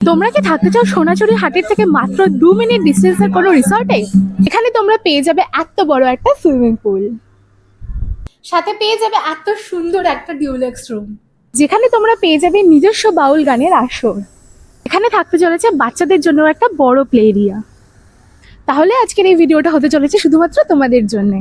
তোমরা কি থাকতে চাও সোনাঝুরি হাটের থেকে মাত্র দু মিনিট ডিস্টেন্সের কোনো রিসর্টে এখানে তোমরা পেয়ে যাবে এত বড় একটা সুইমিং পুল সাথে পেয়ে যাবে এত সুন্দর একটা ডিউলেক্স রুম যেখানে তোমরা পেয়ে যাবে নিজস্ব বাউল গানের আসর. এখানে থাকতে চলেছে বাচ্চাদের জন্য একটা বড় প্লে এরিয়া তাহলে আজকের এই ভিডিওটা হতে চলেছে শুধুমাত্র তোমাদের জন্যে।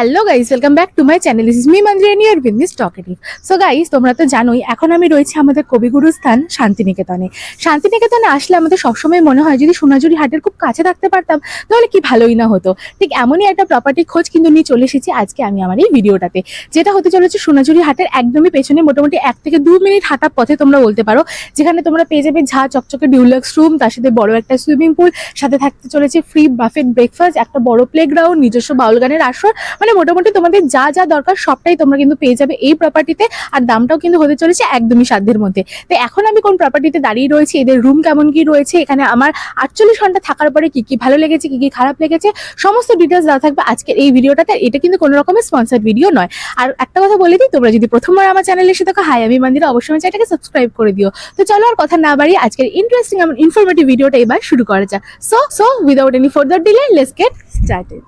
Hello guys welcome back to my channel is me Manjurani আর বিন্দিস টকেটিভ সো গাইস তোমরা তো জানোই, এখন আমি রয়েছি আমাদের কবিগুরু স্থান শান্তিনিকেতনে। শান্তিনিকেতনে আসলে আমাদের সবসময় মনে হয় যদি সোনাঝুরি হাটের খুব কাছে থাকতে পারতাম, তাহলে কি ভালোই না হতো। ঠিক এমনই একটা প্রপার্টি খোঁজ কিন্তু নিয়ে চলে এসেছি আজকে আমি আমার এই ভিডিওটাতে। যেটা হতে চলেছে সোনাঝুরি হাটের একদমই পেছনে, মোটামুটি এক থেকে দু মিনিট হাঁটা পথে তোমরা বলতে পারো। যেখানে তোমরা পেয়ে যাবে ঝা চকচকে ডিউলাক্স রুম তার সাথে বড় একটা সুইমিং পুল সাথে থাকতে চলেছে ফ্রি বাফেট ব্রেকফাস্ট একটা বড় প্লেগ্রাউন্ড নিজস্ব বাউল গানের আসর মানে মোটামুটি তোমাদের যা যা দরকার সবটাই তোমরা কিন্তু পেয়ে যাবে এই প্রপার্টিতে আর দামটাও কিন্তু হতে চলেছে একদমই সাধ্যের মধ্যে। তো এখন আমি কোন প্রপার্টিতে দাঁড়িয়ে রয়েছি, এদের রুম কেমন কি রয়েছে, এখানে আমার আটচল্লিশ ঘণ্টা থাকার পরে কি কি ভালো লেগেছে, কি কি খারাপ লেগেছে, সমস্ত ডিটেলস দেওয়া থাকবে আজকের এই ভিডিওটাতে এটা কিন্তু কোনো রকমের স্পন্সার ভিডিও নয়। আর একটা কথা বলে দিই, তোমরা যদি প্রথমবার আমার চ্যানেলে এসে থাকো হাই আমি মন্দিরে, অবশ্যই আমার চ্যানেলটাকে সাবস্ক্রাইব করে দিও। তো চলো আর কথা না বাড়িয়ে আজকের ইন্টারেস্টিং এবং ইনফরমেটিভ ভিডিওটা এবার শুরু করা যাক। So so without any further delay let's get started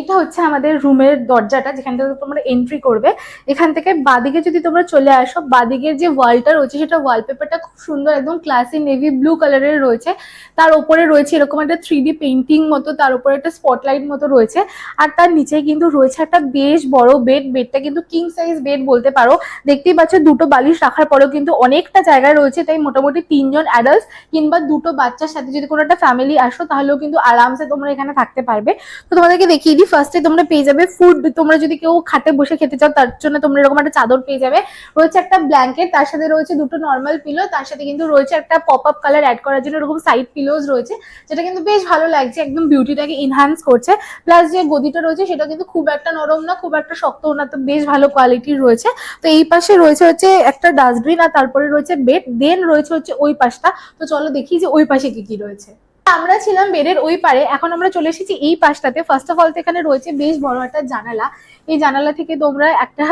এইটা হচ্ছে আমাদের রুমের দরজাটা, যেখান থেকে তোমরা এন্ট্রি করবে। এখান থেকে বাদিকে যদি তোমরা চলে আসো, বাদিকের যে ওয়ালটা রয়েছে, সেটা ওয়ালপেপারটা খুব সুন্দর, একদম ক্লাসি নেভি ব্লু কালারের রয়েছে। তার উপরে রয়েছে এরকম একটা থ্রি ডি পেন্টিং মতো, তার উপরে একটা স্পটলাইট মতো রয়েছে। আর তার নিচে কিন্তু রয়েছে একটা বেশ বড় বেড বেডটা কিন্তু কিং সাইজ বেড বলতে পারো। দেখতেই পাচ্ছ, দুটো বালিশ রাখার পরেও কিন্তু অনেকটা জায়গা রয়েছে, তাই মোটামুটি তিনজন অ্যাডাল্ট কিংবা দুটো বাচ্চার সাথে যদি কোনো একটা ফ্যামিলি আসো, তাহলেও কিন্তু আরামসে তোমরা এখানে থাকতে পারবে। তো তোমাদেরকে দেখিয়ে দিই ফার্স্টে তোমরা পেয়ে যাবে ফুড তোমরা যদি কেউ খাটে বসে খেতে চাও, তার জন্য তোমরা এরকম একটা চাদর পেয়ে যাবে। রয়েছে একটা ব্ল্যাঙ্কেট তার সাথে রয়েছে দুটো নর্মাল পিলো তার সাথে কিন্তু রয়েছে একটা পপ আপ কালার অ্যাড করার জন্য এরকম সাইড পিলোজ রয়েছে, যেটা কিন্তু বেশ ভালো লাগছে, একদম বিউটিটাকে ইনহ্যান্স করছে। প্লাস যে গদিটা রয়েছে, সেটা কিন্তু খুব একটা নরম না, খুব একটা শক্ত না, তো বেশ ভালো কোয়ালিটির রয়েছে। তো এই পাশে রয়েছে হচ্ছে একটা ডাস্টবিন আর তারপরে রয়েছে বেড দেন রয়েছে হচ্ছে ওই পাশটা। তো চলো দেখি যে ওই পাশে কি কি রয়েছে। আমরা ছিলাম বেডের ওই পারে, এখন আমরা চলে এসেছি এই পাশটাতে। ফার্স্ট অফ অল তো এখানে রয়েছে বেশ বড় একটা জানালা। এই জানালা থেকে তোমরা একটা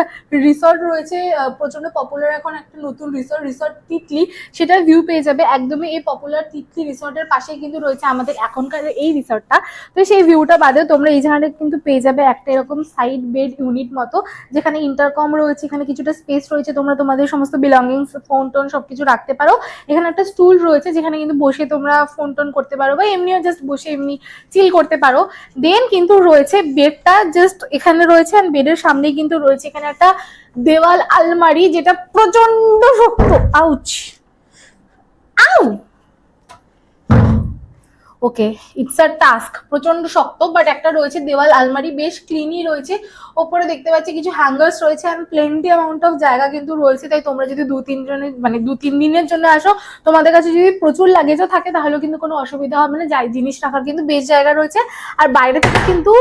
রিসর্ট রয়েছে প্রচণ্ড পপুলার এখন একটা নতুন রিসর্ট রিসর্ট তিতলি সেটার ভিউ পেয়ে যাবে। একদমই এই পপুলার তিতলি রিসর্টের পাশেই কিন্তু রয়েছে আমাদের এখনকার এই রিসর্টটা তো সেই ভিউটা বাদেও তোমরা এই জায়গাটা কিন্তু পেয়ে যাবে একটা এরকম সাইড বেড ইউনিট মতো, যেখানে ইন্টারকম রয়েছে, এখানে কিছুটা স্পেস রয়েছে। তোমরা তোমাদের সমস্ত বিলঙ্গিংস ফোন টোন সবকিছু রাখতে পারো। এখানে একটা স্টুল রয়েছে, যেখানে কিন্তু বসে তোমরা ফোন টোন করতে পারো বা এমনিও জাস্ট বসে এমনি চিল করতে পারো। দেন কিন্তু রয়েছে বেডটা জাস্ট এখানে রয়েছে আর বেডের সামনেই কিন্তু রয়েছে এখানে একটা দেওয়াল আলমারি যেটা প্রচণ্ড শক্ত। আউচ আউ ওকে ইটস আর টাস্ক প্রচণ্ড শক্ত বাট একটা রয়েছে দেওয়াল, আলমারি বেশ ক্লিনই রয়েছে। ওপরে দেখতে পাচ্ছি কিছু হ্যাঙ্গার্স রয়েছে অ্যান্ড প্লেন্টি অ্যামাউন্ট অফ জায়গা কিন্তু রয়েছে। তাই তোমরা যদি দু তিনজনের মানে দু তিন দিনের জন্য আসো, তোমাদের কাছে যদি প্রচুর লাগেজও থাকে, তাহলেও কিন্তু কোনো অসুবিধা হবে না। যাই, জিনিস রাখার কিন্তু বেশ জায়গা রয়েছে। আর বাইরে থেকে কিন্তু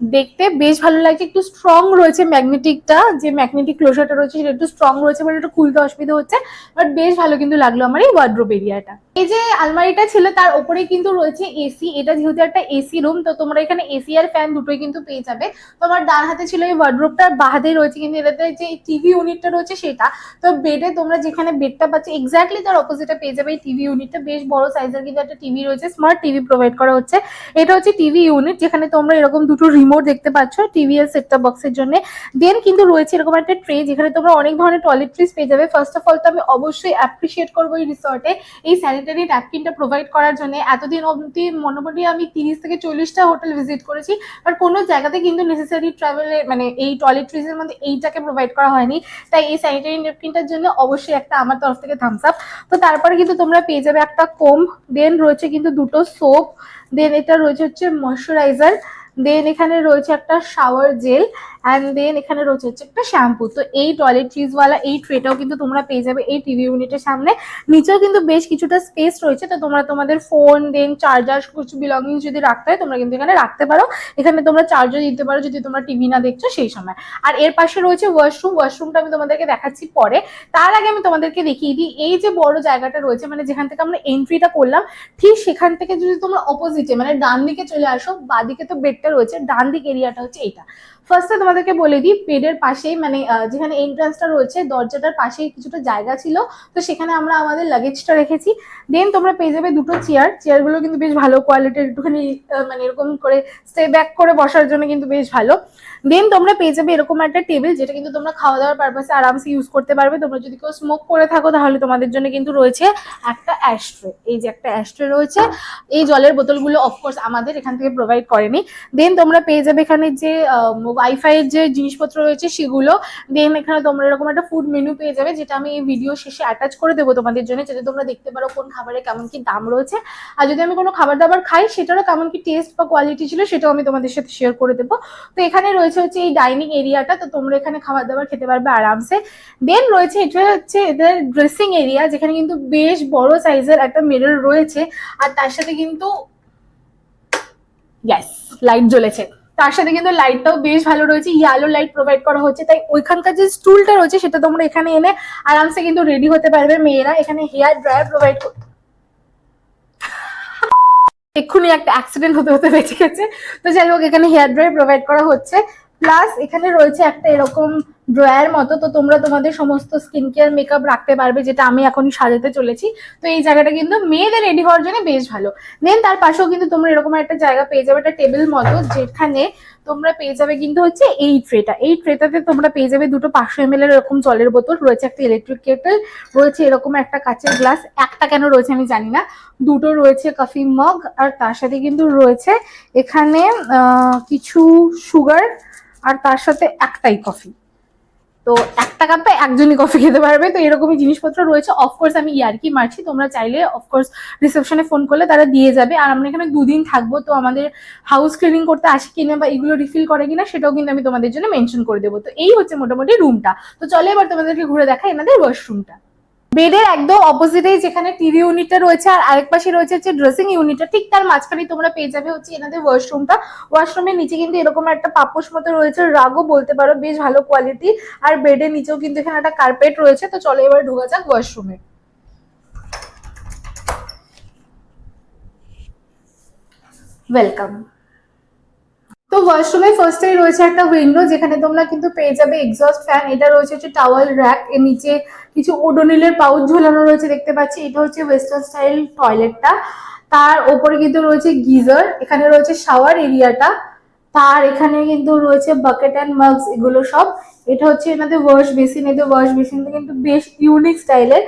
দেখতে বেশ ভালো লাগছে। একটু স্ট্রং রয়েছে ম্যাগনেটিকটা যে ম্যাগনেটিক ক্লোজারটা রয়েছে সেটা একটু স্ট্রং রয়েছে বলে একটু খুলতে অসুবিধা হচ্ছে। বাট বেশ ভালো কিন্তু লাগল আমার এই ওয়ার্ড্রোব এরিয়াটা এই যে আলমারিটা ছিল তার উপরে কিন্তু রয়েছে এসি এটা যেহেতু একটা এসি রুম তো তোমরা এখানে এসি আর ফ্যান দুটোই কিন্তু পেয়ে যাবে। তোমার ডান হাতে ছিল এই ওয়ার্ড্রোবটার বা হাতেই রয়েছে কিন্তু এটাতে যে টিভি ইউনিটটা রয়েছে সেটা। তো বেডে তোমরা যেখানে বেডটা পাচ্ছ এক্স্যাক্টলি তার অপোজিটে পেয়ে যাবে এই টিভি ইউনিটটা বেশ বড় সাইজের কিন্তু একটা টিভি রয়েছে স্মার্ট টিভি প্রোভাইড করা হচ্ছে। এটা হচ্ছে টিভি ইউনিট যেখানে তোমরা এরকম দুটো রিমোট দেখতে পাচ্ছ টিভি এর সেটটা বক্সের জন্য। দেন কিন্তু রয়েছে এরকম একটা ট্রে যেখানে তোমরা অনেক ধরনের টয়লেট্রিজ পেয়ে যাবে। ফার্স্ট অফ অল তো আমি অবশ্যই অ্যাপ্রিসিয়েট করব এই রিসর্টে এই স্যানিটারি ন্যাপকিনটা প্রোভাইড করার জন্য। এতদিন অবধি মোটামুটি আমি তিরিশ থেকে চল্লিশটা হোটেল ভিজিট করেছি। বাট কোনো জায়গাতে কিন্তু নেসেসারি ট্রাভেলের মানে এই টয়লেট্রিজের মধ্যে এইটাকে প্রোভাইড করা হয়নি। তাই এই স্যানিটারি ন্যাপকিনটার জন্য অবশ্যই একটা আমার তরফ থেকে থামস আপ তো তারপরে কিন্তু তোমরা পেয়ে যাবে একটা কোম দেন রয়েছে কিন্তু দুটো সোপ দেন এটা রয়েছে হচ্ছে ময়শ্চারাইজার দেন এখানে রয়েছে একটা শাওয়ার জেল অ্যান্ড দেন এখানে রয়েছে হচ্ছে একটা শ্যাম্পু তো এই টয়লেট চিজওয়ালা এই ট্রেটাও কিন্তু তোমরা পেয়ে যাবে এই টিভি ইউনিটের সামনে। নিচেও কিন্তু বেশ কিছুটা স্পেস রয়েছে। তো তোমরা তোমাদের ফোন দেন চার্জার কিছু বিলঙ্গিং যদি রাখতে হয়, তোমরা কিন্তু এখানে রাখতে পারো। এখানে তোমরা চার্জার দিতে পারো যদি তোমরা টিভি না দেখছ সেই সময়। আর এর পাশে রয়েছে ওয়াশরুম ওয়াশরুমটা আমি তোমাদেরকে দেখাচ্ছি পরে। তার আগে আমি তোমাদেরকে দেখিয়ে দিই, এই যে বড় জায়গাটা রয়েছে মানে যেখান থেকে আমরা এন্ট্রিটা করলাম, ঠিক সেখান থেকে যদি তোমরা অপোজিটে মানে ডান দিকে চলে আসো, বাদিকে তো বেডটা রয়েছে ডান দিক এরিয়াটা হচ্ছে এইটা। ফার্স্টে তোমাদেরকে বলে দিই বেডের পাশেই মানে যেখানে এন্ট্রান্সটা রয়েছে, দরজাটার পাশেই কিছুটা জায়গা ছিল। তো সেখানে আমরা আমাদের লাগেজটা রেখেছি। দেন তোমরা পেয়ে যাবে দুটো চেয়ার চেয়ারগুলো কিন্তু বেশ ভালো কোয়ালিটির একটুখানি মানে এরকম করে স্টে ব্যাক করে বসার জন্য কিন্তু বেশ ভালো। দেন তোমরা পেয়ে যাবে এরকম একটা টেবিল যেটা কিন্তু তোমরা খাওয়া দাওয়ার পারপাসে আরামসে ইউজ করতে পারবে। তোমরা যদি কেউ স্মোক করে থাকো, তাহলে তোমাদের জন্য কিন্তু রয়েছে একটা অ্যাস্ট্রে এই যে একটা অ্যাস্ট্রে রয়েছে, এই জলের বোতলগুলো অফকোর্স আমাদের এখান থেকে প্রোভাইড করেনি। দেন তোমরা পেয়ে যাবে এখানে যে ওয়াইফাই এর যে জিনিসপত্র রয়েছে, সেগুলো দেন এখানে তোমরা এরকম একটা ফুড মেনু পেয়ে যাবে, যেটা আমি এই ভিডিও শেষে অ্যাটাচ করে দেবো তোমাদের জন্য, যাতে তোমরা দেখতে পারো কোন খাবারের কেমন কি দাম রয়েছে। আর যদি আমি কোনো খাবার দাবার খাই, সেটারও কেমন কি টেস্ট বা কোয়ালিটি ছিল, সেটাও আমি তোমাদের সাথে শেয়ার করে দেবো। তো এখানে রয়েছে হচ্ছে এই ডাইনিং এরিয়াটা তো তোমরা এখানে খাবার দাবার খেতে পারবে আরামসে। দেন রয়েছে এটা হচ্ছে এদের ড্রেসিং এরিয়া যেখানে কিন্তু বেশ বড় সাইজের একটা মিরর রয়েছে। আর তার সাথে কিন্তু লাইট জ্বলেছে। তার সাথে কিন্তু লাইটটাও বেশ ভালো রয়েছে ইয়ালো লাইট প্রোভাইড করা হচ্ছে, তাই ওইখানকার যে স্টুলটা রয়েছে সেটা তোমরা এখানে এনে আরামসে কিন্তু রেডি হতে পারবে মেয়েরা, এখানে হেয়ার ড্রায়ার প্রোভাইড করতে এক্ষুনি একটা অ্যাক্সিডেন্ট হতে হতে বেঁচে গেছে। তো যাই হোক, এখানে হেয়ার ড্রাই প্রোভাইড করা হচ্ছে। প্লাস এখানে রয়েছে একটা এরকম ড্রয়ার মতো, তো তোমরা তোমাদের সমস্ত স্কিন কেয়ার মেকআপ রাখতে পারবে, যেটা আমি এখনই সাজাতে চলেছি। তো এই জায়গাটা কিন্তু মেয়েদের রেডি হওয়ার জন্য বেশ ভালো। দেন তার পাশেও কিন্তু তোমরা এরকম একটা জায়গা পেয়ে যাবে, একটা টেবিল মতো, যেখানে তোমরা পেয়ে যাবে কিন্তু হচ্ছে এই ট্রেটা এই ট্রেটাতে তোমরা পেয়ে যাবে দুটো পাঁচশো এম এর এরকম জলের বোতল, রয়েছে একটা ইলেকট্রিক কেটল রয়েছে এরকম একটা কাঁচের গ্লাস একটা কেন রয়েছে আমি জানি না। দুটো রয়েছে কফি মগ আর তার সাথে কিন্তু রয়েছে এখানে কিছু সুগার আর তার সাথে একটাই কফি তো একটা কাপে একজনই কফি খেতে পারবে। তো এরকমই জিনিসপত্র রয়েছে। অফকোর্স আমি ইয়ার্কি মারছি। তোমরা চাইলে অফকোর্স রিসেপশনে ফোন করলে তারা দিয়ে যাবে। আর আমরা এখানে দুদিন থাকব। তো আমাদের হাউস ক্লিনিং করতে আসে কিনা বা এগুলো রিফিল করে কিনা, সেটাও কিন্তু আমি তোমাদের জন্য মেনশন করে দেবো। তো এই হচ্ছে মোটামুটি রুমটা তো চলে এবার তোমাদেরকে ঘুরে দেখা এনাদের ওয়াশরুমটা বেডের একদম অপোজিটেই যেখানে টিভি ইউনিটটা রয়েছে আর আরেক পাশে রয়েছে হচ্ছে ড্রেসিং ইউনিটটা ঠিক তার মাঝখানে তোমরা পেয়ে যাবে হচ্ছে এনাদের ওয়াশরুমটা ওয়াশরুমের নিচে কিন্তু এরকম একটা পাপোশ মতো রয়েছে রাগও বলতে পারো, বেশ ভালো কোয়ালিটি আর বেডের নিচেও কিন্তু এখানে একটা কার্পেট রয়েছে, তো চলো এবার ঢোকা যাক ওয়াশরুমে ওয়েলকাম ওয়াশরুমে ফার্স্টেই রয়েছে একটা উইন্ডো যেখানে তোমরা কিন্তু পেয়ে যাবে এক্সস্ট ফ্যান এটা রয়েছে হচ্ছে টাওয়াল র্যাক এর নিচে কিছু ওডোনিলের পাউচ ঝোলানো রয়েছে দেখতে পাচ্ছি। এটা হচ্ছে ওয়েস্টার্ন স্টাইল টয়লেটটা তার ওপরে কিন্তু রয়েছে গিজার। এখানে রয়েছে শাওয়ার এরিয়াটা তার এখানে কিন্তু রয়েছে বাকেট অ্যান্ড মাগস এগুলো সব। এটা হচ্ছে এনাদের ওয়াশ বেসিন এদের ওয়াশ বেসিনটা কিন্তু বেশ ইউনিক স্টাইলের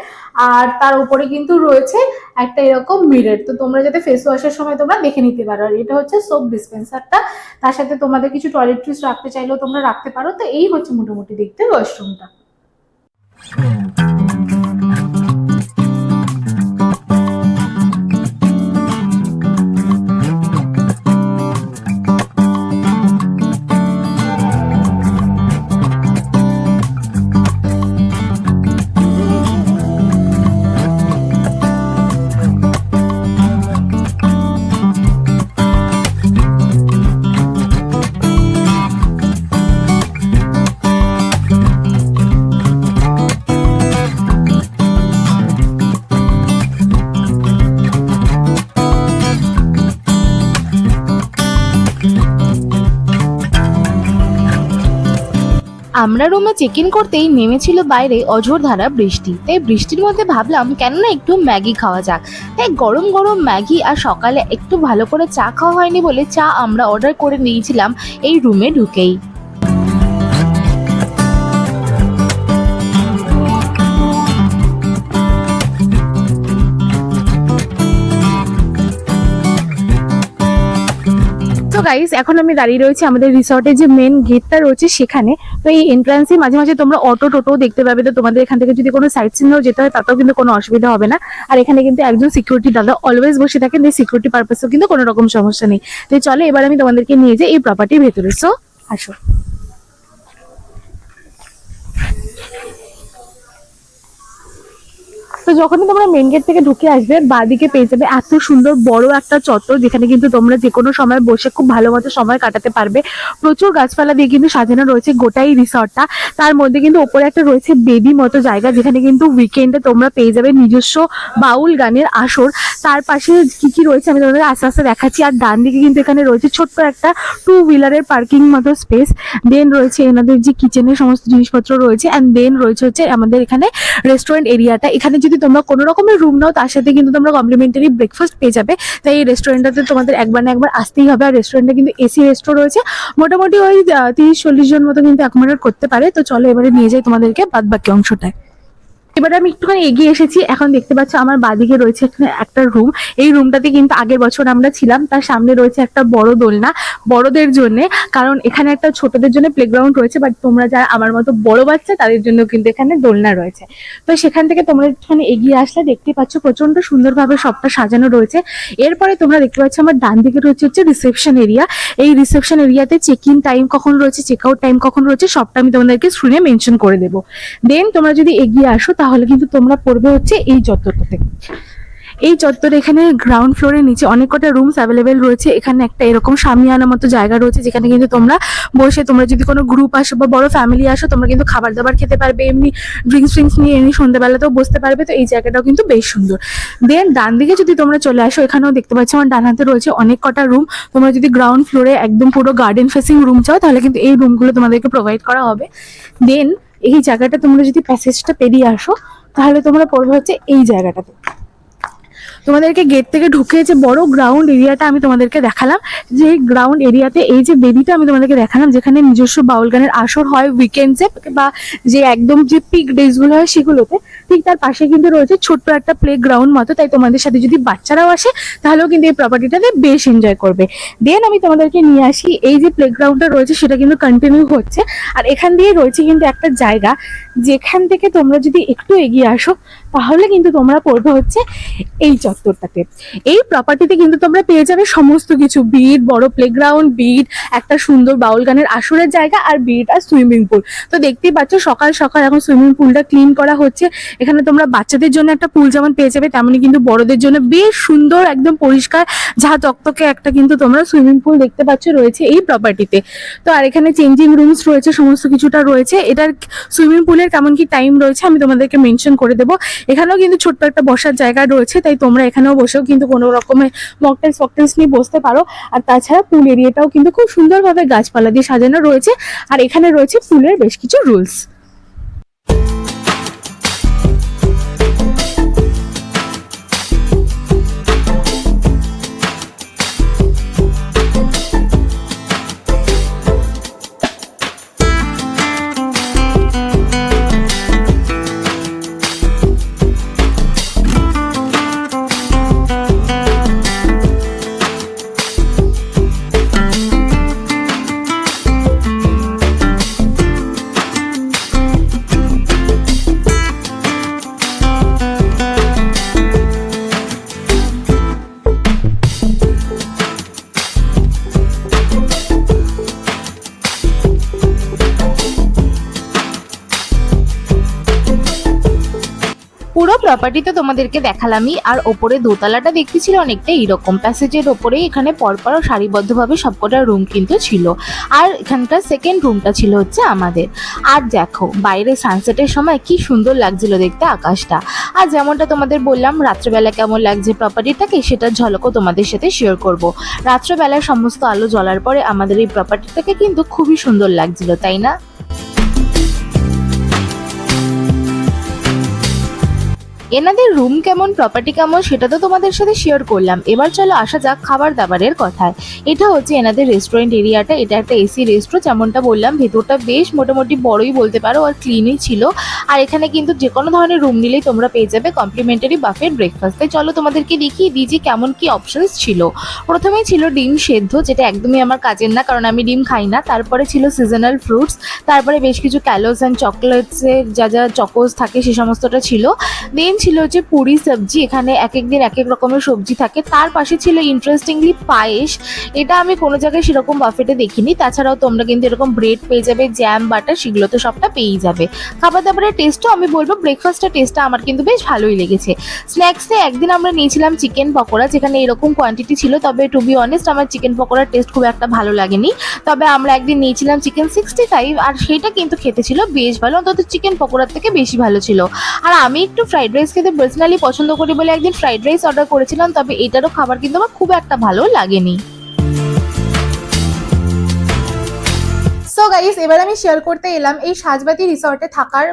আর তার উপরে কিন্তু রয়েছে একটা এরকম মিরর তো তোমরা যাতে ফেস ওয়াশের সময় তোমরা দেখে নিতে পারো। আর এটা হচ্ছে সোপ ডিসপেন্সারটা তার সাথে তোমাদের কিছু টয়লেট্রিজ রাখতে চাইলেও তোমরা রাখতে পারো। তো এই হচ্ছে মোটামুটি দেখতে ওয়াশরুমটা আমরা রুমে চেক ইন করতেই নেমেছিল বাইরে অঝোর ধারা বৃষ্টি। তাই বৃষ্টির মধ্যে ভাবলাম কেন না একটু ম্যাগি খাওয়া যাক। তাই গরম গরম ম্যাগি আর সকালে একটু ভালো করে চা খাওয়া হয়নি বলে চা আমরা অর্ডার করে নিয়েছিলাম এই রুমে ঢুকেই। তো গাইস এখন আমি দাঁড়িয়ে রয়েছি আমাদের রিসর্টের যে মেন গেটটা রয়েছে সেখানে। তো এই এন্ট্রান্সে মাঝে মাঝে তোমরা অটো টোটো দেখতে পাবে। তো তোমাদের এখান থেকে যদি কোনো সাইট সিনেও যেতে হয়, তাতেও কিন্তু কোনো অসুবিধা হবে না। আর এখানে কিন্তু একজন সিকিউরিটি দাদা অলওয়েজ বসে থাকেন। এই সিকিউরিটি পারপাসেও কিন্তু কোনো রকম সমস্যা নেই। তো চলে, এবার আমি তোমাদেরকে নিয়ে যাই এই প্রপার্টির ভেতরে। সো আসো। তো যখনই তোমরা মেন গেট থেকে ঢুকে আসবে, বাদিকে পেয়ে যাবে এত সুন্দর বড় একটা চত্বর, যেখানে কিন্তু তোমরা যে কোনো সময় বসে খুব ভালো মতো সময় কাটাতে পারবে। প্রচুর গাছপালা দিয়ে কিন্তু সাজানো রয়েছে গোটাই রিসর্টটা। তার মধ্যে কিন্তু ওপরে একটা রয়েছে বেবি মতো জায়গা, যেখানে কিন্তু উইকেন্ডে তোমরা পেয়ে যাবে নিজস্ব বাউল গানের আসর। তার পাশে কি কি রয়েছে আমি তোমাদের আস্তে আস্তে দেখাচ্ছি। আর ডান দিকে কিন্তু এখানে রয়েছে ছোট্ট একটা টু হুইলারের পার্কিং মতো স্পেস দেন রয়েছে এনাদের যে কিচেনের সমস্ত জিনিসপত্র রয়েছে। অ্যান্ড দেন রয়েছে হচ্ছে আমাদের এখানে রেস্টুরেন্ট এরিয়াটা এখানে যদি তোমরা কোনো রকমের রুম নাও, তার সাথে কিন্তু তোমরা কমপ্লিমেন্টারি ব্রেকফাস্ট পেয়ে যাবে। তাই এই রেস্টুরেন্টটাতে তোমাদের একবার না একবার আসতেই হবে। আর রেস্টুরেন্টে কিন্তু এসি রেস্টুরেন্ট রয়েছে। মোটামুটি ওই তিরিশ, চল্লিশ জন মতো কিন্তু অ্যাকোমোডেট করতে পারে। তো চলো এবারে নিয়ে যাই তোমাদেরকে বাদবাকি অংশটায়। এবারে আমি একটুখানি এগিয়ে এসেছি। এখন দেখতে পাচ্ছ আমার বাদিকে রয়েছে এখানে একটা রুম। এই রুমটাতে কিন্তু আগের বছর আমরা ছিলাম। তার সামনে রয়েছে একটা বড় দোলনা। বড়দের জন্য, কারণ এখানে একটা ছোটদের জন্য প্লেগ্রাউন্ড রয়েছে বাট তোমরা যারা আমার মতো বড় বাচ্চা, তাদের জন্য কিন্তু এখানে দোলনা রয়েছে। তো সেখান থেকে তোমরা একটুখানি এগিয়ে আসলে দেখতে পাচ্ছ প্রচণ্ড সুন্দরভাবে সবটা সাজানো রয়েছে। এরপরে তোমরা দেখতে পাচ্ছ আমার ডান দিকে রয়েছে হচ্ছে রিসেপশন এরিয়া এই রিসেপশন এরিয়াতে চেক ইন টাইম কখন রয়েছে চেক আউট টাইম কখন রয়েছে, সবটা আমি তোমাদেরকে স্ক্রিনে মেনশন করে দেবো। দেন তোমরা যদি এগিয়ে আসো তাহলে কিন্তু তোমরা পড়বে হচ্ছে এই চত্বরটাতে। এই চত্বরে এখানে গ্রাউন্ড ফ্লোরের নিচে অনেক কটা রুমস অ্যাভেলেবেল রয়েছে। এখানে একটা এরকম সামিয়ানা মতো জায়গা রয়েছে, যেখানে কিন্তু তোমরা বসে, তোমরা যদি কোনো গ্রুপ আসো বা বড় ফ্যামিলি আসো, তোমরা কিন্তু খাবার দাবার খেতে পারবে, এমনি ড্রিঙ্কস ফ্রিঙ্কস নিয়ে এমনি সন্ধ্যেবেলাতেও বসতে পারবে। তো এই জায়গাটাও কিন্তু বেশ সুন্দর। দেন ডান দিকে যদি তোমরা চলে আসো, এখানেও দেখতে পাচ্ছ আমার ডান হাতে রয়েছে অনেক কটা রুম তোমরা যদি গ্রাউন্ড ফ্লোরে একদম পুরো গার্ডেন ফেসিং রুম চাও, তাহলে কিন্তু এই রুমগুলো তোমাদেরকে প্রোভাইড করা হবে। দেন এই জায়গাটা তোমরা যদি প্যাসেজটা পেরিয়ে আসো তাহলে তোমরা পড়বে হচ্ছে এই জায়গাটাতে। তোমাদেরকে গেট থেকে ঢুকে যে বড় গ্রাউন্ড এরিয়াটা আমি তোমাদেরকে দেখালাম যে গ্রাউন্ড এরিয়াতে এই যে বেদিটা আমি তোমাদেরকে দেখালাম, যেখানে নিজস্ব বাউল গানের আসর হয় উইকেন্ডসে বা যে একদম যে পিক ডেজগুলো হয় সেগুলোতে, ঠিক তার পাশে কিন্তু রয়েছে ছোট্ট একটা প্লে গ্রাউন্ড মতো তাই তোমাদের সাথে যদি বাচ্চারাও আসে, তাহলেও কিন্তু এই প্রপার্টিটাতে বেশ এনজয় করবে। দেন আমি তোমাদেরকে নিয়ে আসি, এই যে প্লে গ্রাউন্ডটা রয়েছে সেটা কিন্তু কন্টিনিউ হচ্ছে, আর এখান দিয়ে রয়েছে কিন্তু একটা জায়গা, যেখান থেকে তোমরা যদি একটু এগিয়ে আসো, তাহলে কিন্তু তোমরা পড়বে হচ্ছে এই চত্বরটাতে। এই প্রপার্টিতে কিন্তু তোমরা পেয়ে যাবে সমস্ত কিছু বিট বড় প্লেগ্রাউন্ড বিট একটা সুন্দর বাউল গানের আসরের জায়গা আর বিট আর সুইমিং পুল তো দেখতেই পাচ্ছ, সকাল সকাল এখন সুইমিং পুলটা ক্লিন করা হচ্ছে। এখানে তোমরা বাচ্চাদের জন্য একটা পুল যেমন পেয়ে যাবে তেমনই কিন্তু বড়দের জন্য বেশ সুন্দর, একদম পরিষ্কার ঝা চকচকে একটা কিন্তু তোমরা সুইমিং পুল দেখতে পাচ্ছ রয়েছে এই প্রপার্টিতে তো আর এখানে চেঞ্জিং রুমস রয়েছে, সমস্ত কিছুটা রয়েছে। এটার সুইমিং পুলের কেমন কি টাইম রয়েছে আমি তোমাদেরকে মেনশন করে দেবো। এখানেও কিন্তু ছোট্ট একটা বসার জায়গা রয়েছে, তাই তোমরা এখানেও বসেও কিন্তু কোনো রকমের মকটেলস ফকটেলস নিয়ে বসতে পারো। আর তাছাড়া পুল এরিয়াটাও কিন্তু খুব সুন্দরভাবে গাছপালা দিয়ে সাজানো রয়েছে। আর এখানে রয়েছে ফুলের বেশ কিছু রুলস পুরো তো তোমাদেরকে দেখালামই, আর ওপরে দোতলাটা দেখতে ছিল অনেকটা এরকম। প্যাসেজের ওপরে এখানে পরপর সারিবদ্ধভাবে সবকটা রুম কিন্তু ছিল। আর এখানকার সেকেন্ড রুমটা ছিল হচ্ছে আমাদের। আর দেখো, বাইরে সানসেটের সময় কি সুন্দর লাগছিল দেখতে আকাশটা। আর যেমনটা তোমাদের বললাম, রাত্রেবেলা কেমন লাগছে প্রপার্টিটাকে সেটার ঝলকও তোমাদের সাথে শেয়ার করব। রাত্রেবেলায় সমস্ত আলো জ্বলার পরে আমাদের এই প্রপার্টিটাকে কিন্তু খুবই সুন্দর লাগছিল, তাই না? এনাদের রুম কেমন প্রপার্টি কেমন, সেটা তো তোমাদের সাথে শেয়ার করলাম। এবার চলো আসা যাক খাবার দাবারের কথায়। এটা হচ্ছে এনাদের রেস্টুরেন্ট এরিয়াটা এটা একটা এসি রেস্ট্রো যেমনটা বললাম, ভেতরটা বেশ মোটামুটি বড়ই বলতে পারো আর ক্লিনই ছিল। আর এখানে কিন্তু যে কোনো ধরনের রুম নিলেই তোমরা পেয়ে যাবে কমপ্লিমেন্টারি বাফেট ব্রেকফাস্ট তাই চলো তোমাদেরকে দেখিয়ে দিই যে কেমন কি অপশনস ছিল। প্রথমেই ছিল ডিম সেদ্ধ, যেটা একদমই আমার কাজের না, কারণ আমি ডিম খাই না। তারপরে ছিল সিজনাল ফ্রুটস তারপরে বেশ কিছু ক্যালোস অ্যান্ড চকলেটসের যা যা চকোস থাকে সে সমস্তটা ছিল। দেন ছিল যে পুরি সবজি, এখানে এক এক দিন এক এক রকমের সবজি থাকে। তার পাশে ছিল ইন্টারেস্টিংলি পায়েস। এটা আমি কোনো জায়গায় সেরকম বাফেটে দেখিনি। তাছাড়াও তোমরা কিন্তু এরকম ব্রেড পেয়ে যাবে জ্যাম বাটার সেগুলো তো সবটা পেয়েই যাবে। খাবার দাবারের টেস্টও আমি বলব ব্রেকফাস্টের টেস্টটা আমার কিন্তু বেশ ভালোই লেগেছে। স্ন্যাক্সে একদিন আমরা নিয়েছিলাম চিকেন পকোড়া, যেখানে এরকম কোয়ান্টিটি ছিল। তবে টু বি অনেস্ট আমার চিকেন পকোড়ার টেস্ট খুব একটা ভালো লাগেনি। তবে আমরা একদিন নিয়েছিলাম চিকেন সিক্সটি ফাইভ আর সেটা কিন্তু খেতে ছিল বেশ ভালো। অন্তত চিকেন পকোড়ার থেকে বেশি ভালো ছিল। আর আমি একটু ফ্রাইড রাইস খেতে পার্সোনালি পছন্দ করি বলে একদিন ফ্রাইড রাইস অর্ডার করেছিলাম, তবে এটারও খাবার কিন্তু আমার খুব একটা ভালো লাগেনি। সো গাইস এবার আমি শেয়ার করতে এলাম এই সাজবাতি রিসর্টে থাকার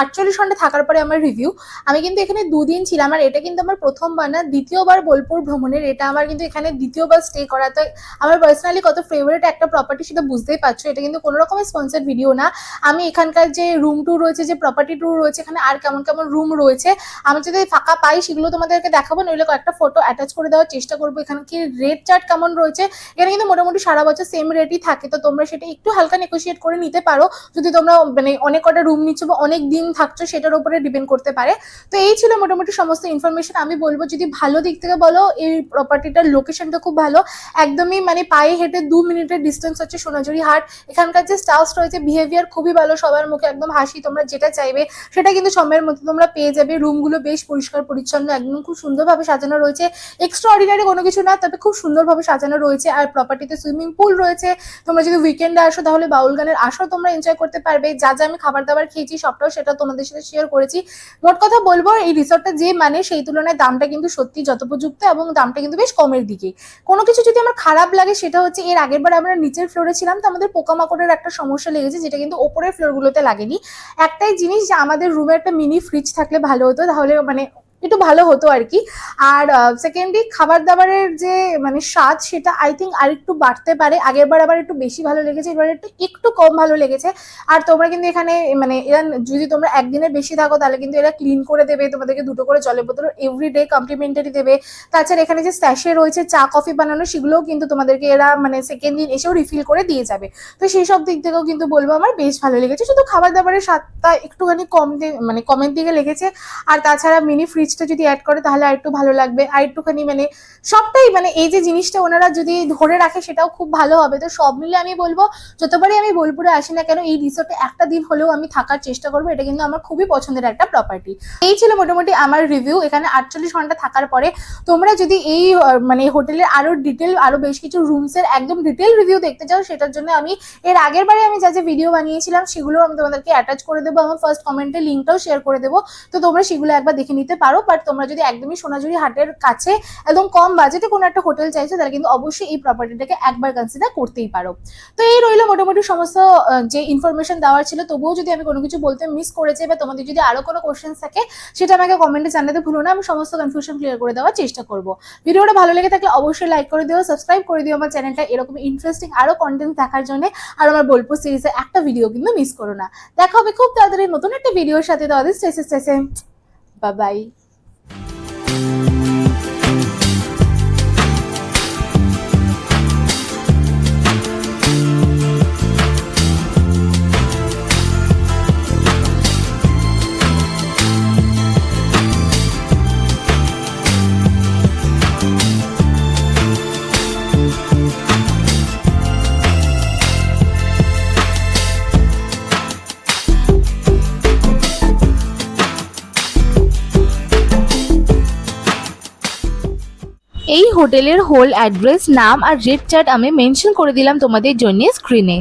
আটচল্লিশ ঘণ্টা থাকার পরে আমার রিভিউ আমি কিন্তু এখানে দুদিন ছিলাম আর এটা কিন্তু আমার প্রথমবার না, দ্বিতীয়বার বোলপুর ভ্রমণের। এটা আমার কিন্তু এখানে দ্বিতীয়বার স্টে করা। তো আমার পার্সোনালি কত ফেভারিট একটা প্রপার্টি সেটা বুঝতেই পারছ। এটা কিন্তু কোনো রকমের স্পন্সার ভিডিও না। আমি এখানকার যে রুম ট্যুর রয়েছে, যে প্রপার্টি ট্যুর রয়েছে, এখানে আর কেমন কেমন রুম রয়েছে, আমি যদি ফাঁকা পাই সেগুলো তোমাদেরকে দেখাবো, নইলে কয়েকটা ফটো অ্যাটাচ করে দেওয়ার চেষ্টা করব। এখানে কি রেট চার্ট কেমন রয়েছে? এখানে কিন্তু মোটামুটি সারা বছর সেম রেটই থাকে। তো তোমরা সেটা একটু হালকা নেগোসিয়েট করে নিতে পারো। যদি তোমরা মানে অনেক কটা রুম নিচ্ছ বা অনেক দিন থাকছো, সেটার উপরে ডিপেন্ড করতে পারে। তো এই ছিল মোটামুটি সমস্ত ইনফরমেশন আমি বলব, যদি ভালো দিক থেকে বলো, এই প্রপার্টিটার লোকেশনটা খুব ভালো। একদমই মানে পায়ে হেঁটে দু মিনিটের ডিস্টেন্স হচ্ছে সোনাঝুরি হাট। এখানকার যে স্টাফস রয়েছে বিহেভিয়ার খুবই ভালো, সবার মুখে একদম হাসি, তোমরা যেটা চাইবে, সেটা কিন্তু সময়ের মধ্যে তোমরা পেয়ে যাবে। রুমগুলো বেশ পরিষ্কার, পরিচ্ছন্ন, একদম খুব সুন্দরভাবে সাজানো রয়েছে। এক্সট্রা অর্ডিনারি কোনো কিছু না, তবে খুব সুন্দরভাবে সাজানো রয়েছে। আর প্রপার্টিতে সুইমিং পুল রয়েছে। তোমরা যদি উইকেন্ডে আসো, তাহলে বাউল গানের আসো তোমরা এনজয় করতে পারবে। যা যা আমি খাবার দাবার খেয়েছি, সবটাও সেটা তোমাদের সাথে শেয়ার করেছি। মোট কথা বলব, এই রিসর্টটা যে মানে সেই তুলনায় দামটা কিন্তু সত্যি যথোপযুক্ত এবং দামটা কিন্তু বেশ কমের দিকে। কোনো কিছু যদি আমার খারাপ লাগে, সেটা হচ্ছে এর আগের বার আমরা নিচের ফ্লোরে ছিলাম, তো আমাদের পোকামাকড়ের একটা সমস্যা লেগেছে, যেটা কিন্তু ওপরের ফ্লোরগুলোতে লাগেনি। একটাই জিনিস যে আমাদের রুমে একটা মিনি ফ্রিজ থাকলে ভালো হতো, তাহলে মানে একটু ভালো হতো আর কি আর সেকেন্ডলি খাবার দাবারের যে মানে স্বাদ, সেটা আই থিঙ্ক আর একটু বাড়তে পারে। আগের বার আবার একটু বেশি ভালো লেগেছে, এবার একটু একটু কম ভালো লেগেছে। আর তোমরা কিন্তু এখানে মানে এরা যদি তোমরা একদিনের বেশি থাকো, তাহলে কিন্তু এরা ক্লিন করে দেবে, তোমাদেরকে দুটো করে জলের বোতল এভরি ডে কমপ্লিমেন্টারি দেবে। তাছাড়া এখানে যে স্ট্যাশে রয়েছে, চা কফি বানানো, সেগুলোও কিন্তু তোমাদেরকে এরা মানে সেকেন্ড দিন এসেও রিফিল করে দিয়ে যাবে। তো সেই সব দিক থেকেও কিন্তু বলব আমার, বেশ ভালো লেগেছে। শুধু খাবার দাবারের স্বাদটা একটুখানি কম মানে কমের দিকে লেগেছে। আর তাছাড়া মিনি ফ্রিজটা যদি অ্যাড করে, তাহলে আর একটু ভালো লাগবে। আর একটুখানি মানে সবটাই মানে এই যে জিনিসটা ওনারা যদি ধরে রাখে, সেটাও খুব ভালো হবে। তো সব মিলে আমি বলব, যতবারই আমি বোলপুরে আসি না কেন, এই রিসোর্টে একটা দিন হলেও আমি থাকার চেষ্টা করব। এটা কিন্তু আমার খুবই পছন্দের একটা প্রপার্টি এই ছিল মোটামুটি আমার রিভিউ এখানে আটচল্লিশ ঘণ্টা থাকার পরে তোমরা যদি এই মানে হোটেলের আরও ডিটেল আরও বেশ কিছু রুমসের একদম ডিটেল রিভিউ দেখতে চাও, সেটার জন্য আমি এর আগের বারে আমি যা, যে ভিডিও বানিয়েছিলাম, সেগুলো আমি তোমাদেরকে অ্যাটাচ করে দেবো। আমার ফার্স্ট কমেন্টে লিঙ্কটাও শেয়ার করে দেবো। তো তোমরা সেগুলো একবার দেখে নিতে পারো। বাট তোমরা যদি একদমই সোনাঝুরি হাটের কাছে একদম কম বাজেটে কোনো একটা হোটেল চাইছো, তাহলে কিন্তু অবশ্যই এই প্রপার্টিটাকে একবার কনসিডার করতেই পারো। তো এই রইল মোটামুটি সমস্ত যে ইনফরমেশন দেওয়ার ছিল, তবুও যদি আমি কোনো কিছু বলতে মিস করেছি বা তোমাদের যদি আরও কোনো কোশ্চেন থাকে, সেটা আমাকে কমেন্টে জানাতে ভুলো না, আমি সমস্ত কনফিউশন ক্লিয়ার করে দেওয়ার চেষ্টা করব। ভিডিওটা ভালো লেগে থাকলে অবশ্যই লাইক করে দিও সাবস্ক্রাইব করে দিও আমার চ্যানেলটা এরকম ইন্টারেস্টিং আরও কন্টেন্ট দেখার জন্য। আর আমার বোলপুর সিরিজের একটা ভিডিও কিন্তু মিস করো না। দেখা হবে খুব তাড়াতাড়ি নতুন একটা ভিডিওর সাথে তাদের স্টেসে স্টেসে বাই এই হোটেলের হোল অ্যাড্রেস, নাম আর রেট চার্ট আমি মেনশন করে দিলাম তোমাদের জন্য স্ক্রিনে